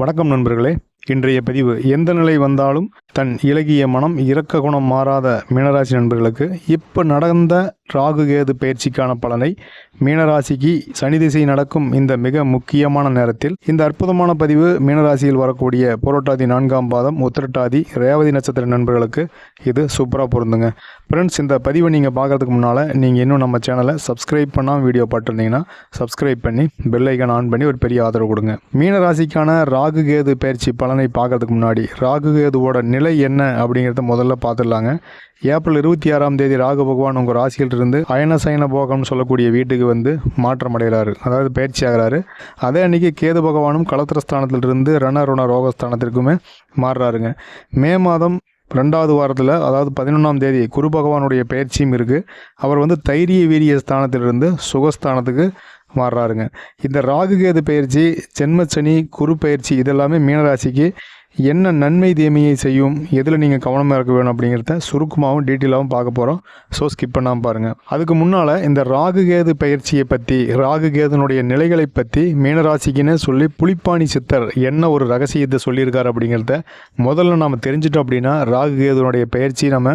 வணக்கம் நண்பர்களே. இன்றைய பதிவு எந்த நிலை வந்தாலும் தன் இலகிய மனம் இரக்க குணம் மாறாத மீனராசி நண்பர்களுக்கு இப்போ நடந்த ராகு கேது பயிற்சிக்கான பலனை மீனராசிக்கு சனி திசை நடக்கும் இந்த மிக முக்கியமான நேரத்தில் இந்த அற்புதமான பதிவு மீனராசியில் வரக்கூடிய புரோட்டாதி நான்காம் பாதம் உத்திரட்டாதி ரேவதி நட்சத்திர நண்பர்களுக்கு இது சூப்பராக பொருந்துங்க. ஃப்ரெண்ட்ஸ் இந்த பதிவை நீங்கள் பார்க்கறதுக்கு முன்னால் நீங்கள் இன்னும் நம்ம சேனலை சப்ஸ்கிரைப் பண்ணாமல் வீடியோ பார்த்துருந்தீங்கன்னா சப்ஸ்கிரைப் பண்ணி பெல்லைக்கன் ஆன் பண்ணி ஒரு பெரிய ஆதரவு கொடுங்க. மீனராசிக்கான ராகு கேது பயிற்சி பலனை பார்க்கறதுக்கு முன்னாடி ராகு கேதுவோட நிலை என்ன அப்படிங்கிறத முதல்ல பார்த்துடலாங்க. ஏப்ரல் இருபத்தி ஆறாம் தேதி ராகு பகவான் உங்கள் ராசியில் இருந்து அயன சயன போகம்னு சொல்லக்கூடிய வீட்டுக்கு வந்து மாற்றம் அடைகிறாரு. அதாவது பயிற்சி ஆகிறாரு. அதே அன்றைக்கி கேது பகவானும் களத்திரஸ்தானத்திலிருந்து ரண ருண ரோகஸ்தானத்திற்குமே மாறுறாருங்க. மே மாதம் ரெண்டாவது வாரத்தில் அதாவது பதினொன்றாம் தேதி குரு பகவானுடைய பயிற்சியும் இருக்குது அவர் வந்து தைரிய வீரிய ஸ்தானத்திலிருந்து சுகஸ்தானத்துக்கு மாறுறாருங்க. இந்த ராகுகேது பயிற்சி ஜென்மச்சனி குரு பயிற்சி இதெல்லாமே மீனராசிக்கு என்ன நன்மை தீமையை செய்யும் எதில் நீங்கள் கவனமாக இருக்க வேணும் அப்படிங்கிறத சுருக்கமாகவும் டீட்டெயிலாகவும் பார்க்க போகிறோம் ஸோ ஸ்கிப் பண்ணாமல் பாருங்கள் அதுக்கு முன்னால் இந்த ராகுகேது பயிற்சியை பற்றி ராகுகேதனுடைய நிலைகளை பற்றி மீனராசிக்குன்னு சொல்லி புளிப்பாணி சித்தர் என்ன ஒரு ரகசியத்தை சொல்லியிருக்கார் அப்படிங்கிறத முதல்ல நாம் தெரிஞ்சிட்டோம் அப்படின்னா ராகுகேதுனுடைய பயிற்சி நம்ம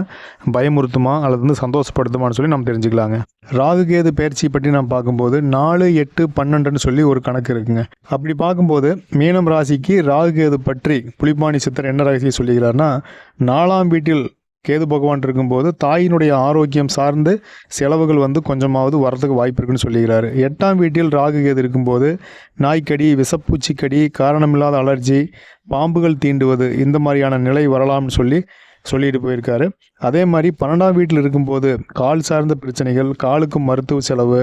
பயமுறுத்துமா அல்லது வந்து சந்தோஷப்படுத்துமான்னு சொல்லி நம்ம தெரிஞ்சுக்கலாங்க. ராகுகேது பயிற்சி பற்றி நாம் பார்க்கும்போது நாலு எட்டு பன்னெண்டுன்னு சொல்லி ஒரு கணக்கு இருக்குங்க. அப்படி பார்க்கும்போது மீனம் ராசிக்கு ராகுகேது பற்றி புலிப்பாணி சித்தர் என்ன ரகசியம் சொல்லுகிறார்னா நாலாம் வீட்டில் கேது பகவான் இருக்கும்போது தாயினுடைய ஆரோக்கியம் சார்ந்து செலவுகள் வந்து கொஞ்சமாவது வரதுக்கு வாய்ப்பு இருக்குன்னு சொல்லுகிறாரு. எட்டாம் வீட்டில் ராகு கேது இருக்கும்போது நாய்க்கடி விஷப்பூச்சிக்கடி காரணமில்லாத அலர்ஜி பாம்புகள் தீண்டுவது இந்த மாதிரியான நிலை வரலாம்னு சொல்லி சொல்லிட்டு போயிருக்காரு. அதே மாதிரி பன்னெண்டாம் வீட்டில் இருக்கும்போது கால் சார்ந்த பிரச்சனைகள் காலுக்கு மருத்துவ செலவு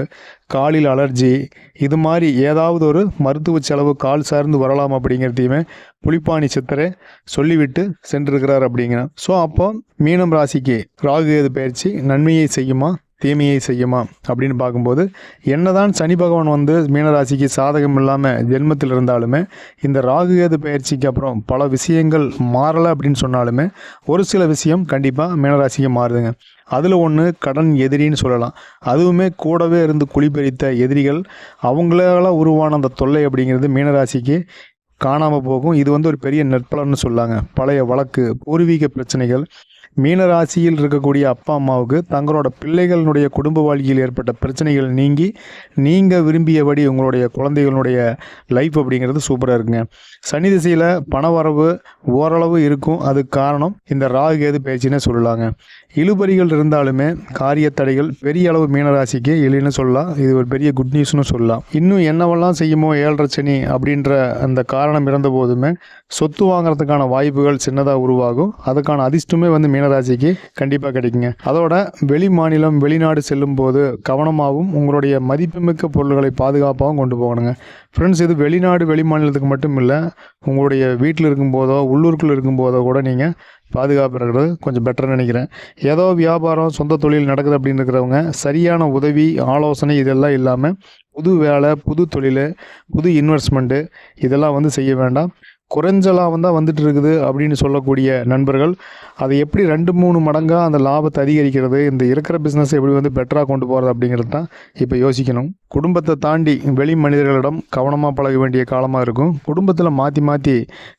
காலில் அலர்ஜி இது மாதிரி ஏதாவது ஒரு மருத்துவ செலவு கால் சார்ந்து வரலாம் அப்படிங்கிறதையுமே புலிப்பாணி சித்தரை சொல்லிவிட்டு சென்றிருக்கிறார் அப்படிங்கிறான் ஸோ அப்போ மீனம் ராசிக்கு ராகு கேது பயிற்சி நன்மையை செய்யுமா? தீமையை செய்யுமா அப்படின்னு பார்க்கும்போது என்னதான் சனி பகவான் வந்து மீனராசிக்கு சாதகம் இல்லாமல் ஜென்மத்தில் இருந்தாலுமே இந்த ராகுகேது பயிற்சிக்கு அப்புறம் பல விஷயங்கள் மாறலை அப்படின்னு சொன்னாலுமே ஒரு சில விஷயம் கண்டிப்பாக மீனராசிக்கு மாறுதுங்க. அதில் ஒன்று கடன் எதிரின்னு சொல்லலாம். அதுவுமே கூடவே இருந்து குழிபறித்த எதிரிகள் அவங்களால உருவான அந்த தொல்லை அப்படிங்கிறது மீனராசிக்கு காணாமல் போகும். இது வந்து ஒரு பெரிய நெற்பலன்னு சொல்லாங்க. பழைய வழக்கு பூர்வீக பிரச்சனைகள். மீனராசியில் இருக்கக்கூடிய அப்பா அம்மாவுக்கு தங்களோட பிள்ளைகளினுடைய குடும்ப வாழ்க்கையில் ஏற்பட்ட பிரச்சனைகள் நீங்கி நீங்கள் விரும்பியபடி உங்களுடைய குழந்தைகளுடைய லைஃப் அப்படிங்கிறது சூப்பராக இருக்குங்க. சனி திசையில் பணவரவு ஓரளவு இருக்கும். அதுக்கு காரணம் இந்த ராகு கேது பேச்சுன்னே சொல்லலாங்க. இழுபறிகள் இருந்தாலுமே காரிய தடைகள் பெரிய அளவு மீனராசிக்கு இல்லைன்னு சொல்லலாம். இது ஒரு பெரிய குட் நியூஸ்னு சொல்லலாம். இன்னும் என்னவெல்லாம் செய்யுமோ ஏழரை சனி அப்படின்ற அந்த காரணம் இருந்த போதுமே சொத்து வாங்குறதுக்கான வாய்ப்புகள் சின்னதாக உருவாகும். அதுக்கான அதிர்ஷ்டமே வந்து மீனராசிக்கு கண்டிப்பாக கிடைக்குங்க. அதோட வெளி மாநிலம் வெளிநாடு செல்லும் போது கவனமாகவும் உங்களுடைய மதிப்புமிக்க பொருள்களை பாதுகாப்பாகவும் கொண்டு போகணுங்க. ஃப்ரெண்ட்ஸ் இது வெளிநாடு வெளி மாநிலத்துக்கு மட்டும் இல்லை உங்களுடைய வீட்டில் இருக்கும்போதோ உள்ளூருக்குள்ளே இருக்கும்போதோ கூட நீங்கள் பாதுகாப்பு இருக்கிறது கொஞ்சம் பெட்டர்னு நினைக்கிறேன். ஏதோ வியாபாரம் சொந்த தொழில் நடக்குது அப்படின்னு இருக்கிறவங்க சரியான உதவி ஆலோசனை இதெல்லாம் இல்லாமல் புது வேலை புது தொழில் புது இன்வெஸ்ட்மெண்ட்டு இதெல்லாம் வந்து செய்ய வேண்டாம். குறைஞ்ச லாபம் தான் வந்துட்டு இருக்குது அப்படின்னு சொல்லக்கூடிய நண்பர்கள் அதை எப்படி ரெண்டு மூணு மடங்காக அந்த லாபத்தை அதிகரிக்கிறது இந்த இருக்கிற பிஸ்னஸ் எப்படி வந்து பெட்டராக கொண்டு போகிறது அப்படிங்கிறது தான் இப்போ யோசிக்கணும். குடும்பத்தை தாண்டி வெளி மனிதர்களிடம் கவனமாக பழக வேண்டிய காலமாக இருக்கும். குடும்பத்தில் மாற்றி மாற்றி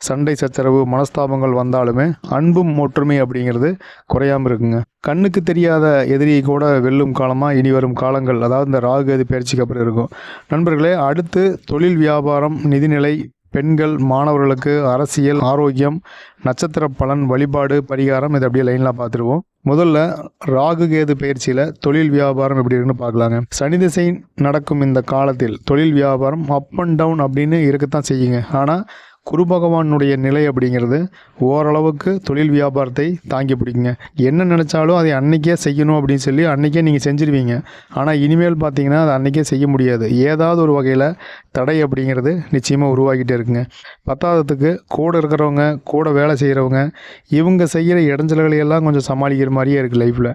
சண்டை சச்சரவு மனஸ்தாபங்கள் வந்தாலுமே அன்பும் ஒற்றுமை அப்படிங்கிறது குறையாமல் இருக்குங்க. கண்ணுக்கு தெரியாத எதிரியை கூட வெல்லும் காலமாக இனி வரும் காலங்கள் அதாவது இந்த ராகுகதி பயிற்சிக்கு அப்புறம் இருக்கும். நண்பர்களே அடுத்து தொழில் வியாபாரம் நிதிநிலை பெண்கள் மாணவர்களுக்கு அரசியல் ஆரோக்கியம் நட்சத்திர பலன் வழிபாடு பரிகாரம் இதை அப்படியே லைனில் பார்த்துருவோம். முதல்ல ராகு கேது பயிற்சியில் தொழில் வியாபாரம் எப்படி இருக்குன்னு பார்க்கலாங்க. சனி திசை நடக்கும் இந்த காலத்தில் தொழில் வியாபாரம் அப் அண்ட் டவுன் அப்படின்னு இருக்கத்தான் செய்யுங்க. ஆனால் குரு பகவானுடைய நிலை அப்படிங்கிறது ஓரளவுக்கு தொழில் வியாபாரத்தை தாங்கி பிடிக்குங்க. என்ன நினச்சாலும் அதை அன்றைக்கே செய்யணும் அப்படின்னு சொல்லி அன்றைக்கே நீங்கள் செஞ்சுருவீங்க. ஆனால் இனிமேல் பார்த்தீங்கன்னா அதை அன்றைக்கே செய்ய முடியாது. ஏதாவது ஒரு வகையில் தடை அப்படிங்கிறது நிச்சயமாக உருவாகிட்டே இருக்குங்க. பத்தாவதுக்கு கூட இருக்கிறவங்க கூட வேலை செய்கிறவங்க இவங்க செய்கிற இடைஞ்சல்களை எல்லாம் கொஞ்சம் சமாளிக்கிற மாதிரியே இருக்குது லைஃப்பில்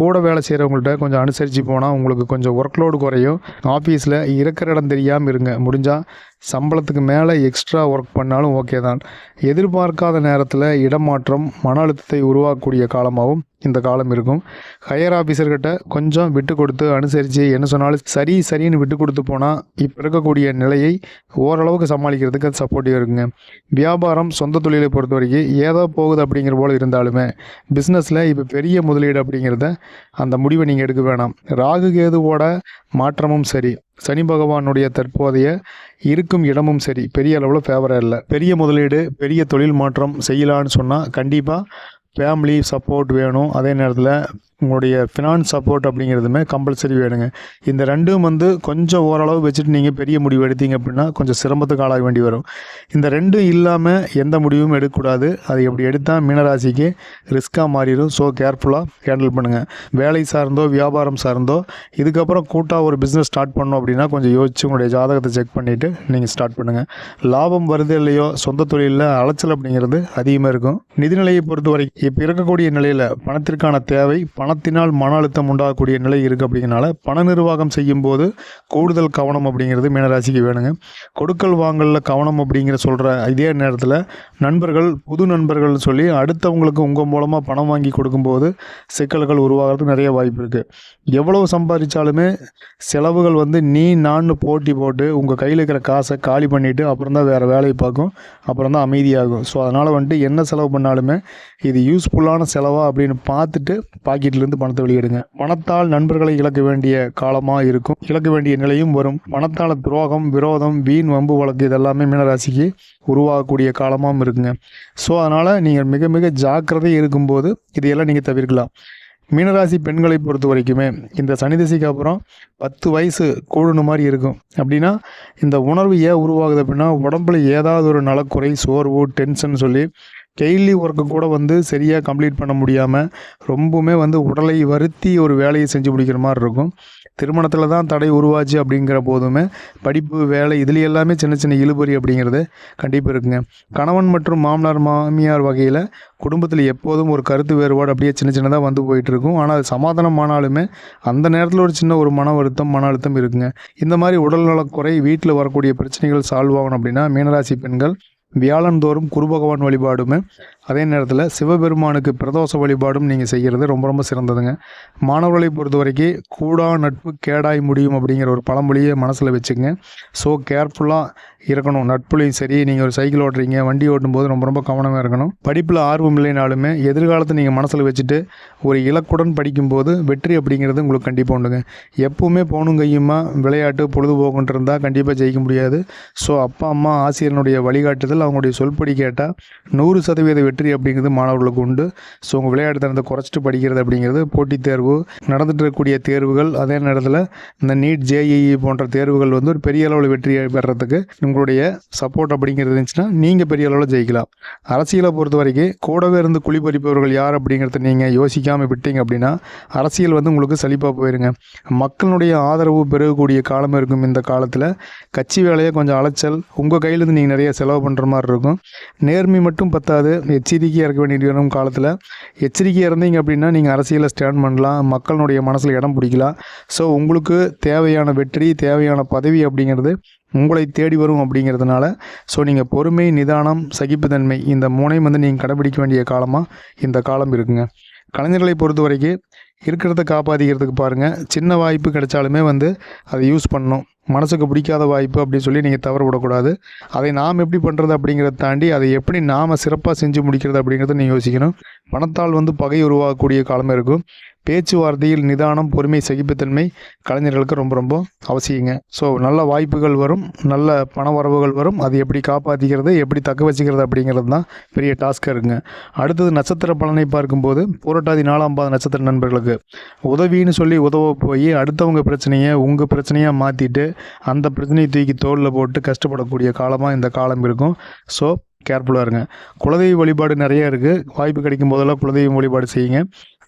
கூட வேலை செய்கிறவங்கள்ட்ட கொஞ்சம் அனுசரித்து போனால் உங்களுக்கு கொஞ்சம் ஒர்க் லோடு குறையும். ஆஃபீஸில் இருக்கிற இடம் தெரியாமல் இருங்க. முடிஞ்சால் சம்பளத்துக்கு மேலே எக்ஸ்ட்ரா ஒர்க் பண்ணாலும் ஓகே தான். எதிர்பார்க்காத நேரத்தில் இடமாற்றம் மன அழுத்தத்தை உருவாக்கக்கூடிய காலமாகவும் இந்த காலம் இருக்கும். ஹையர் ஆஃபீஸர்கிட்ட கொஞ்சம் விட்டு கொடுத்து அனுசரித்து என்ன சொன்னாலும் சரி சரின்னு விட்டு கொடுத்து போனால் இப்போ இருக்கக்கூடிய நிலையை ஓரளவுக்கு சமாளிக்கிறதுக்கு அது சப்போர்ட்டிவாக இருக்குங்க. வியாபாரம் சொந்த தொழிலை பொறுத்த வரைக்கும் ஏதோ போகுது அப்படிங்கிற போல் இருந்தாலுமே பிஸ்னஸில் இப்போ பெரிய முதலீடு அப்படிங்கிறத அந்த முடிவை நீங்கள் எடுக்க வேணாம். ராகு கேதுவோட மாற்றமும் சரி. சனி பகவானுடைய தற்போதைய இருக்கும் இடமும் சரி. பெரிய அளவில் ஃபேவராக இல்லை. பெரிய முதலீடு பெரிய தொழில் மாற்றம் செய்யலான்னு சொன்னால் கண்டிப்பாக ஃபேமிலி சப்போர்ட் வேணும். அதே நேரத்தில் உங்களுடைய ஃபினான்ஸ் சப்போர்ட் அப்படிங்கிறதுமே கம்பல்சரி வேணுங்க. இந்த ரெண்டும் வந்து கொஞ்சம் ஓரளவு வச்சுட்டு நீங்கள் பெரிய முடிவு எடுத்தீங்க அப்படின்னா கொஞ்சம் சிரமத்துக்கு ஆளாக வேண்டி வரும். இந்த ரெண்டும் இல்லாமல் எந்த முடிவும் எடுக்கக்கூடாது. அது எப்படி எடுத்தால் மீனராசிக்கு ரிஸ்க்காக மாறிடும். ஸோ கேர்ஃபுல்லாக ஹேண்டில் பண்ணுங்கள் வேலை சார்ந்தோ வியாபாரம் சார்ந்தோ இதுக்கப்புறம் கூட்டாக ஒரு பிஸ்னஸ் ஸ்டார்ட் பண்ணோம் அப்படின்னா கொஞ்சம் யோசிச்சு உங்களுடைய ஜாதகத்தை செக் பண்ணிவிட்டு நீங்கள் ஸ்டார்ட் பண்ணுங்கள் லாபம் வருது இல்லையோ சொந்த தொழிலில் அலைச்சல் அப்படிங்கிறது அதிகமாக இருக்கும். நிதிநிலையை பொறுத்த வரைக்கும் இப்போ இருக்கக்கூடிய நிலையில் பணத்திற்கான தேவை பணத்தினால் மன அழுத்தம் உண்டாகக்கூடிய நிலை இருக்குது அப்படிங்கிறனால பண நிர்வாகம் செய்யும்போது கூடுதல் கவனம் அப்படிங்கிறது மீனராசிக்கு வேணுங்க. கொடுக்கல் வாங்கலில் கவனம் அப்படிங்கிற சொல்கிற இதே நேரத்தில் நண்பர்கள் புது நண்பர்கள் சொல்லி அடுத்தவங்களுக்கு உங்கள் மூலமாக பணம் வாங்கி கொடுக்கும்போது சிக்கல்கள் உருவாகிறதுக்கு நிறைய வாய்ப்பு இருக்குது எவ்வளவு சம்பாதிச்சாலுமே செலவுகள் வந்து நீ நான் போட்டி போட்டு உங்கள் கையில் இருக்கிற காசை காலி பண்ணிவிட்டு அப்புறம் தான் வேறு வேலையை பார்க்கும். அப்புறம் தான் அமைதியாகும். ஸோ அதனால் வந்துட்டு என்ன செலவு பண்ணாலுமே இது யூஸ்ஃபுல்லான செலவாக அப்படின்னு பார்த்துட்டு பாக்கெட்டில் இருந்து பணத்தை வெளியிடுங்க. பணத்தால் நண்பர்களை இழக்க வேண்டிய காலமாக இருக்கும். இழக்க வேண்டிய நிலையும் வரும். பணத்தால் துரோகம் விரோதம் வீண் வம்பு வழக்கு இதெல்லாமே மீனராசிக்கு உருவாகக்கூடிய காலமாகவும் இருக்குங்க. ஸோ அதனால் நீங்கள் மிக மிக ஜாக்கிரதை இருக்கும்போது இதையெல்லாம் நீங்கள் தவிர்க்கலாம். மீனராசி பெண்களை பொறுத்த வரைக்குமே இந்த சனி திசைக்கு அப்புறம் பத்து வயசு கூடணும் மாதிரி இருக்கும். அப்படின்னா இந்த உணர்வு ஏன் உருவாகுது அப்படின்னா உடம்புல ஏதாவது ஒரு நலக்குறை சோர்வு டென்ஷன் சொல்லி டெய்லி ஒர்க்கு கூட வந்து சரியாக கம்ப்ளீட் பண்ண முடியாமல் ரொம்பவுமே வந்து உடலை வருத்தி ஒரு வேலையை செஞ்சு முடிக்கிற மாதிரி இருக்கும். திருமணத்தில் தான் தடை உருவாச்சு அப்படிங்கிற போதுமே படிப்பு வேலை இதில் எல்லாமே சின்ன சின்ன இழுபறி அப்படிங்கிறது கண்டிப்பாக இருக்குங்க. கணவன் மற்றும் மாமனார் மாமியார் வகையில் குடும்பத்தில் எப்போதும் ஒரு கருத்து வேறுபாடு அப்படியே சின்ன சின்னதாக வந்து போயிட்டுருக்கும் ஆனால் அது சமாதானம் ஆனாலுமே அந்த நேரத்தில் ஒரு சின்ன ஒரு மன வருத்தம் மன அழுத்தம் இருக்குங்க. இந்த மாதிரி உடல்நலக்குறை வீட்டில் வரக்கூடிய பிரச்சனைகள் சால்வ் ஆகணும் அப்படின்னா மீனராசி பெண்கள் வியாழந்தோறும் குரு பகவான் வழிபாடுமே அதே நேரத்தில் சிவபெருமானுக்கு பிரதோஷ வழிபாடும் நீங்கள் செய்கிறது ரொம்ப ரொம்ப சிறந்ததுங்க. மாணவர்களை பொறுத்த வரைக்கும் கூடா நட்பு கேடாய் முடியும் அப்படிங்கிற ஒரு பழமொழியை மனசில் வச்சுக்கங்க ஸோ கேர்ஃபுல்லாக இருக்கணும். நட்புலையும் சரி நீங்கள் ஒரு சைக்கிள் ஓட்டுறீங்க வண்டி ஓட்டும் போது ரொம்ப ரொம்ப கவனமாக இருக்கணும். படிப்பில் ஆர்வம் இல்லைனாலுமே எதிர்காலத்தை நீங்கள் மனசில் வச்சுட்டு ஒரு இலக்குடன் படிக்கும்போது வெற்றி அப்படிங்கிறது உங்களுக்கு கண்டிப்பாக உண்டுங்க. எப்பவுமே போகணும் கையுமா விளையாட்டு பொழுதுபோக்குன்ட்டு இருந்தால் கண்டிப்பாக ஜெயிக்க முடியாது. ஸோ அப்பா அம்மா ஆசிரியனுடைய வழிகாட்டுதல் அவங்களுடைய சொல்படி கேட்டால் நூறு சதவீத வெற்றி அப்படிங்கிறது மாணவர்களுக்கு உண்டு. ஸோ உங்கள் விளையாட்டு தரத்தை குறைச்சிட்டு படிக்கிறது அப்படிங்கிறது போட்டித் தேர்வு நடந்துட்டு இருக்கக்கூடிய தேர்வுகள் அதே நேரத்தில் இந்த நீட் ஜேஇஇ போன்ற தேர்வுகள் வந்து ஒரு பெரிய அளவில் வெற்றி பெறத்துக்கு உங்களுடைய சப்போர்ட் அப்படிங்கிறது இருந்துச்சுன்னா நீங்கள் பெரிய அளவில் ஜெயிக்கலாம். அரசியலை பொறுத்த வரைக்கும் கூடவே இருந்து குளிப்பறிப்பவர்கள் யார் அப்படிங்கிறத நீங்கள் யோசிக்காமல் விட்டீங்க அப்படின்னா அரசியல் வந்து உங்களுக்கு சலிப்பாக போயிருங்க. மக்களுடைய ஆதரவு பெருகக்கூடிய காலம் இருக்கும் இந்த காலத்தில். கட்சி வேலையை கொஞ்சம் அலைச்சல் உங்கள் கையிலேருந்து நீங்கள் நிறைய செலவு பண்ணுற மாதிரி இருக்கும். நேர்மை மட்டும் பத்தாது எச்சரிக்கையாக இருக்க வேண்டிய வரும் காலத்தில். எச்சரிக்கையாக இருந்தீங்க அப்படின்னா நீங்கள் அரசியலில் ஸ்டாண்ட் பண்ணலாம். மக்களுடைய மனசில் இடம் பிடிக்கலாம். ஸோ உங்களுக்கு தேவையான வெற்றி தேவையான பதவி அப்படிங்கிறது உங்களை தேடி வரும் அப்படிங்கிறதுனால ஸோ நீங்கள் பொறுமை நிதானம் சகிப்புத்தன்மை இந்த மூணையும் வந்து நீங்கள் கடைபிடிக்க வேண்டிய காலமாக இந்த காலம் இருக்குங்க. கலைஞர்களை பொறுத்த வரைக்கும் இருக்கிறத காப்பாற்றிக்கிறதுக்கு பாருங்கள் சின்ன வாய்ப்பு கிடைச்சாலுமே வந்து அதை யூஸ் பண்ணணும். மனசுக்கு பிடிக்காத வாய்ப்பு அப்படின்னு சொல்லி நீங்கள் தவற விடக்கூடாது. அதை நாம் எப்படி பண்ணுறது அப்படிங்கிறத தாண்டி அதை எப்படி நாம் சிறப்பாக செஞ்சு முடிக்கிறது அப்படிங்கிறத நீங்கள் யோசிக்கணும். பணத்தால் வந்து பகை உருவாகக்கூடிய காலமே இருக்கும். பேச்சுவார்த்தையில் நிதானம் பொறுமை சகிப்புத்தன்மை கலைஞர்களுக்கு ரொம்ப ரொம்ப அவசியங்க. ஸோ நல்ல வாய்ப்புகள் வரும் நல்ல பண வரவுகள் வரும். அது எப்படி காப்பாற்றிக்கிறது எப்படி தக்க வச்சுக்கிறது அப்படிங்கிறது தான் பெரிய டாஸ்க்காக இருக்குங்க. அடுத்தது நட்சத்திர பலனை பார்க்கும்போது புரட்டாதி நாலாம் பாத நட்சத்திர நண்பர்களுக்கு. உதவின்னு சொல்லி உதவ போய் அடுத்தவங்க பிரச்சனையை உங்கள் பிரச்சனையாக மாற்றிட்டு அந்த பிரச்சனையை தூக்கி தோளில் போட்டு கஷ்டப்படக்கூடிய காலமாக இந்த காலம் இருக்கும். ஸோ கேர்ஃபுல்லாக இருங்க. குலதெய்வ வழிபாடு நிறைய இருக்குது வாய்ப்பு கிடைக்கும் போதெல்லாம் குலதெய்வம் வழிபாடு செய்யுங்க.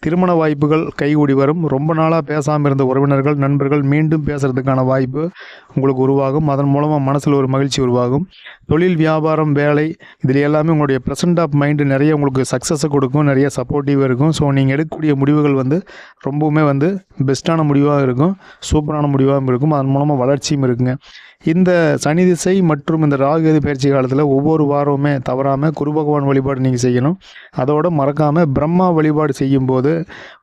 திருமண வாய்ப்புகள் கைகூடி வரும். ரொம்ப நாளாக பேசாமல் இருந்த உறவினர்கள் நண்பர்கள் மீண்டும் பேசுகிறதுக்கான வாய்ப்பு உங்களுக்கு உருவாகும். அதன் மூலமாக மனசில் ஒரு மகிழ்ச்சி உருவாகும். தொழில் வியாபாரம் வேலை இதில் எல்லாமே உங்களுடைய ப்ரெசன்ட் ஆஃப் மைண்டு நிறைய உங்களுக்கு சக்ஸஸை கொடுக்கும். நிறைய சப்போர்ட்டிவாக இருக்கும். ஸோ நீங்கள் எடுக்கக்கூடிய முடிவுகள் வந்து ரொம்பவுமே வந்து பெஸ்ட்டான முடிவாக இருக்கும். சூப்பரான முடிவாகவும் இருக்கும். அதன் மூலமாக வளர்ச்சியும் இருக்குங்க. இந்த சனி திசை மற்றும் இந்த ராகு பயிற்சி காலத்தில் ஒவ்வொரு வாரமுமே தவறாமல் குரு பகவான் வழிபாடு நீங்கள் செய்யணும். அதோடு மறக்காமல் பிரம்மா வழிபாடு செய்யும்போது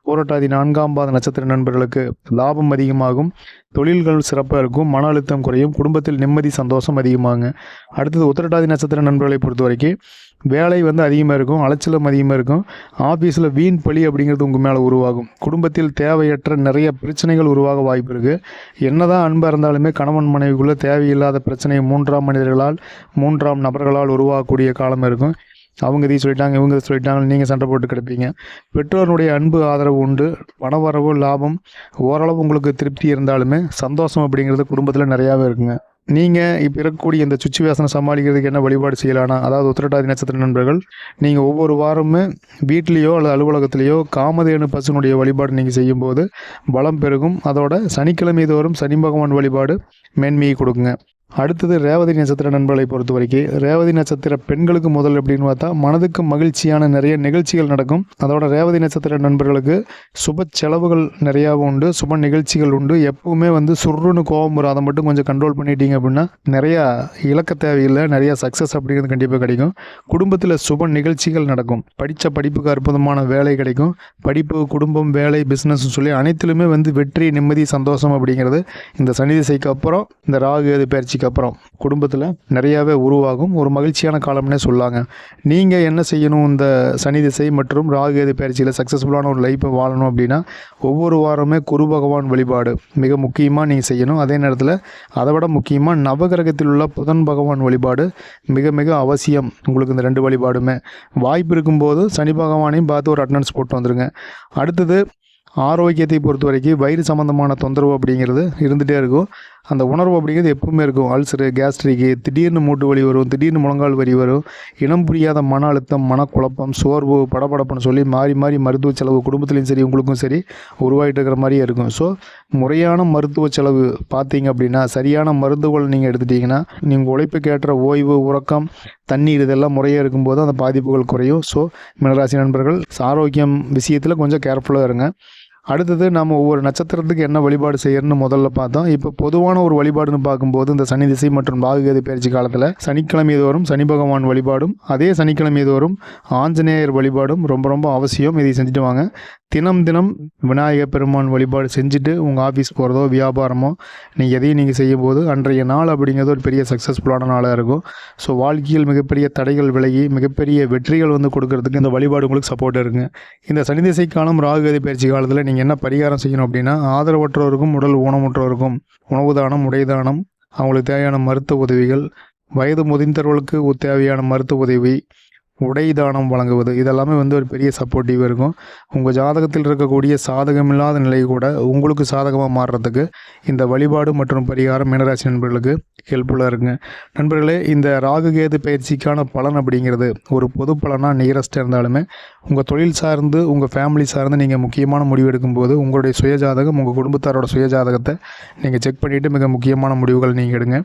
போராட்டாதி நான்காம் பாத நட்சத்திர நண்பர்களுக்கு லாபம் அதிகமாகும். தொழில்கள் சிறப்பாக இருக்கும். மன அழுத்தம் குறையும். குடும்பத்தில் நிம்மதி சந்தோஷம் அதிகமாகுங்க. அடுத்தது உத்திரட்டாதி நட்சத்திர நண்பர்களை பொறுத்த வரைக்கும் வேலை வந்து அதிகமாக இருக்கும் அலைச்சலும் அதிகமாக இருக்கும். ஆஃபீஸில் வீண் பழி அப்படிங்கிறது உங்கள் மேலே உருவாகும். குடும்பத்தில் தேவையற்ற நிறைய பிரச்சனைகள் உருவாக வாய்ப்பு இருக்குது என்னதான் அன்பாக இருந்தாலுமே கணவன் மனைவிக்குள்ளே தேவையில்லாத பிரச்சனை மூன்றாம் மனிதர்களால் மூன்றாம் நபர்களால் உருவாகக்கூடிய காலம் இருக்கும். அவங்க இதை சொல்லிட்டாங்க இவங்க இதை சொல்லிட்டாங்க நீங்கள் சண்டை போட்டு கிடப்பீங்க. பெற்றோருடைய அன்பு ஆதரவு உண்டு. பணவரவு லாபம் ஓரளவு உங்களுக்கு திருப்தி இருந்தாலுமே சந்தோஷம் அப்படிங்கிறது குடும்பத்தில் நிறையாவே இருக்குங்க. நீங்கள் இப்போ இருக்கக்கூடிய இந்த சுச்சுவேஷனை சமாளிக்கிறதுக்கு என்ன வழிபாடு செய்யலாம்னா அதாவது உத்திரட்டாதி நட்சத்திர நண்பர்கள் நீங்கள் ஒவ்வொரு வாரமும் வீட்லேயோ அல்லது அலுவலகத்திலேயோ காமதேனு பசுனுடைய வழிபாடு நீங்கள் செய்யும்போது பலம் பெருகும். அதோட சனிக்கிழமை தோறும் சனி பகவான் வழிபாடு மேன்மையை கொடுக்குங்க. அடுத்தது ரேவதி நட்சத்திர நண்பர்களை பொறுத்த வரைக்கும் ரேவதி நட்சத்திர பெண்களுக்கு முதல் அப்படின்னு பார்த்தா மனதுக்கு மகிழ்ச்சியான நிறைய நிகழ்ச்சிகள் நடக்கும். அதோட ரேவதி நட்சத்திர நண்பர்களுக்கு சுப செலவுகள் நிறையாவும் உண்டு சுப நிகழ்ச்சிகள் உண்டு. எப்பவுமே வந்து சுருன்னு கோபம் வரும். அதை மட்டும் கொஞ்சம் கண்ட்ரோல் பண்ணிட்டீங்க அப்படின்னா நிறையா இலக்க தேவையில்லை நிறையா சக்ஸஸ் அப்படிங்கிறது கண்டிப்பாக கிடைக்கும். குடும்பத்தில் சுப நிகழ்ச்சிகள் நடக்கும். படித்த படிப்புக்கு அற்புதமான வேலை கிடைக்கும். படிப்பு குடும்பம் வேலை பிஸ்னஸ் சொல்லி அனைத்திலுமே வந்து வெற்றி நிம்மதி சந்தோஷம் அப்படிங்கிறது இந்த சனி திசைக்கு அப்புறம் இந்த ராகு எது மேரேஜுக்கு அப்புறம் குடும்பத்தில் நிறையாவே உருவாகும். ஒரு மகிழ்ச்சியான காலம்னே சொல்லாங்க. நீங்கள் என்ன செய்யணும் இந்த சனி திசை மற்றும் ராகு எது பயிற்சியில் சக்ஸஸ்ஃபுல்லான ஒரு லைஃப்பை வாழணும் அப்படின்னா ஒவ்வொரு வாரமே குரு பகவான் வழிபாடு மிக முக்கியமாக நீங்கள் செய்யணும். அதே நேரத்தில் அதை விட முக்கியமாக நவகிரகத்தில் உள்ள புதன் பகவான் வழிபாடு மிக மிக அவசியம். உங்களுக்கு இந்த ரெண்டு வழிபாடுமே. வாய்ப்பு இருக்கும்போது சனி பகவானையும் பார்த்து ஒரு அட்டண்டன்ஸ் போட்டு வந்துடுங்க அடுத்தது ஆரோக்கியத்தை பொறுத்த வரைக்கும் வயிறு சம்மந்தமான தொந்தரவு அப்படிங்கிறது இருந்துகிட்டே இருக்கும். அந்த உணர்வு அப்படிங்கிறது எப்பவுமே இருக்கும். அல்சரு கேஸ்ட்ரிக்கு திடீர்னு மூட்டு வலி வரும் திடீர்னு முழங்கால் வலி வரும். இனம் புரியாத மன அழுத்தம் மனக்குழப்பம் சோர்வு படபடப்புன்னு சொல்லி மாறி மாறி மருத்துவ செலவு குடும்பத்துலேயும் சரி உங்களுக்கும் சரி உருவாகிட்டு இருக்கிற மாதிரியே இருக்கும். ஸோ முறையான மருத்துவ செலவு பார்த்தீங்க அப்படின்னா சரியான மருந்துகள் நீங்கள் எடுத்துட்டீங்கன்னா நீங்கள் உழைப்புக்கு ஏற்ற ஓய்வு உறக்கம் தண்ணீர் இதெல்லாம் முறையாக இருக்கும்போது அந்த பாதிப்புகள் குறையும். ஸோ மினராசி நண்பர்கள் ஆரோக்கியம் விஷயத்தில் கொஞ்சம் கேர்ஃபுல்லாக இருங்க. அடுத்தது நம்ம ஒவ்வொரு நட்சத்திரத்துக்கு என்ன வழிபாடு செய்யணும்னு முதல்ல பார்த்தோம். இப்போ பொதுவான ஒரு வழிபாடுன்னு பார்க்கும்போது இந்த சனி திசை மற்றும் ராகுகேது பயிற்சி காலத்தில் சனிக்கிழமை தோறும் சனி பகவான் வழிபாடும் அதே சனிக்கிழமை தோறும் ஆஞ்சநேயர் வழிபாடும் ரொம்ப ரொம்ப அவசியம். இதை செஞ்சுட்டு வாங்க. தினம் தினம் விநாயகர் பெருமான் வழிபாடு செஞ்சுட்டு உங்கள் ஆஃபீஸ் போகிறதோ வியாபாரமோ நீங்கள் எதையும் நீங்கள் செய்யும்போது அன்றைய நாள் அப்படிங்கிறது ஒரு பெரிய சக்ஸஸ்ஃபுல்லான நாளாக இருக்கும். ஸோ வாழ்க்கையில் மிகப்பெரிய தடைகள் விலகி மிகப்பெரிய வெற்றிகள் வந்து கொடுக்கறதுக்கு இந்த வழிபாடு உங்களுக்கு சப்போர்ட் இருக்குங்க. இந்த சனிதிசை காலம் ராகுகதி பயிற்சி காலத்தில் நீங்கள் என்ன பரிகாரம் செய்யணும் அப்படின்னா ஆதரவற்றோருக்கும் உடல் ஊனமுற்றோருக்கும் உணவு தானம் உடை தானம் அவங்களுக்கு தேவையான மருத்துவ உதவிகள் வயது முதிர்ந்தவர்களுக்கு தேவையான மருத்துவ உதவி உடை தானம் வழங்குவது. இதெல்லாமே வந்து ஒரு பெரிய சப்போர்ட்டிவாக இருக்கும். உங்கள் ஜாதகத்தில் இருக்கக்கூடிய சாதகமில்லாத நிலை கூட உங்களுக்கு சாதகமாக மாறுறதுக்கு இந்த வழிபாடு மற்றும் பரிகாரம் மீனராசி நண்பர்களுக்கு ஹெல்ப்ஃபுல்லாக இருக்குங்க. நண்பர்களே இந்த ராகுகேது பயிற்சிக்கான பலன் அப்படிங்கிறது ஒரு பொது பலனாக நியரஸ்ட்டாக இருந்தாலுமே உங்கள் தொழில் சார்ந்து உங்கள் ஃபேமிலி சார்ந்து நீங்கள் முக்கியமான முடிவு எடுக்கும்போது உங்களுடைய சுயஜாதகம் உங்கள் குடும்பத்தாரோட சுயஜாதகத்தை நீங்கள் செக் பண்ணிவிட்டு மிக முக்கியமான முடிவுகள் நீங்கள் எடுங்க.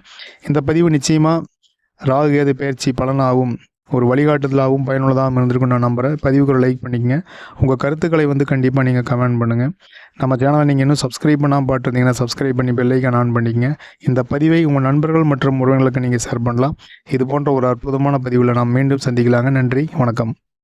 இந்த பதிவு நிச்சயமாக ராகுகேது பயிற்சி பலனாகும். ஒரு வழிகாட்டுதலாகவும் பயனுள்ளதாகவும் இருந்திருக்கும் நான் நம்புகிறேன் பதிவுகளை லைக் பண்ணிக்கங்க. உங்கள் கருத்துக்களை வந்து கண்டிப்பாக நீங்கள் கமெண்ட் பண்ணுங்கள் நம்ம சேனலை நீங்கள் இன்னும் சப்ஸ்கிரைப் பண்ணாமல் பார்த்துருந்தீங்கன்னா சப்ஸ்கிரைப் பண்ணி பெல்லைக்கான் ஆன் பண்ணிக்கங்க. இந்த பதிவை உங்கள் நண்பர்கள் மற்றும் உறவினர்களுக்கு நீங்கள் ஷேர் பண்ணலாம். இது போன்ற ஒரு அற்புதமான பதிவில் நாம் மீண்டும் சந்திக்கலாங்க. நன்றி. வணக்கம்.